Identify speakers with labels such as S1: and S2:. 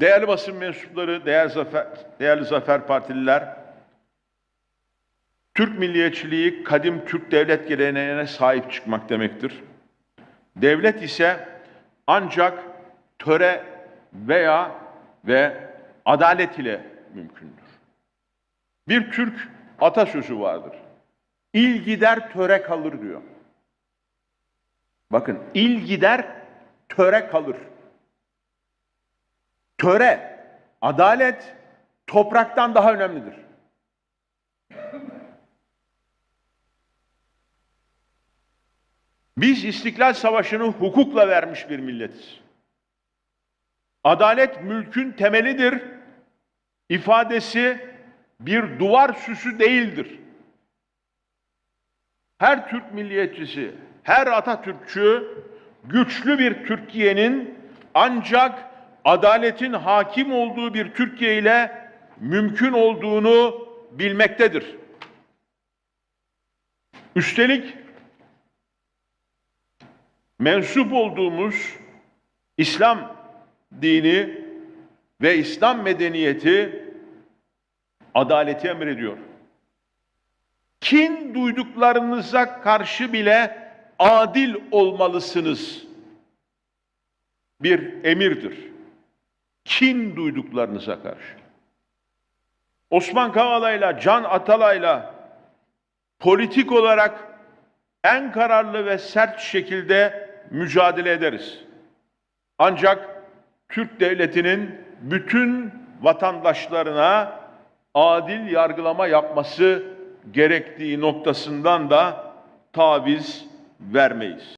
S1: Değerli basın mensupları, değerli zafer, değerli zafer partililer, Türk milliyetçiliği kadim Türk devlet geleneğine sahip çıkmak demektir. Devlet ise ancak töre veya ve adalet ile mümkündür. Bir Türk atasözü vardır. İl gider töre kalır diyor. Bakın il gider töre kalır. Töre, adalet topraktan daha önemlidir. Biz İstiklal Savaşı'nı hukukla vermiş bir milletiz. Adalet mülkün temelidir. İfadesi bir duvar süsü değildir. Her Türk milliyetçisi, her Atatürkçü güçlü bir Türkiye'nin ancak adaletin hakim olduğu bir Türkiye ile mümkün olduğunu bilmektedir. Üstelik mensup olduğumuz İslam dini ve İslam medeniyeti adaleti emrediyor. Kin duyduklarınıza karşı bile adil olmalısınız. Bir emirdir. Kin duyduklarınıza karşı. Osman Kavala'yla, Can Atalay'la politik olarak en kararlı ve sert şekilde mücadele ederiz. Ancak Türk devletinin bütün vatandaşlarına adil yargılama yapması gerektiği noktasından da taviz vermeyiz.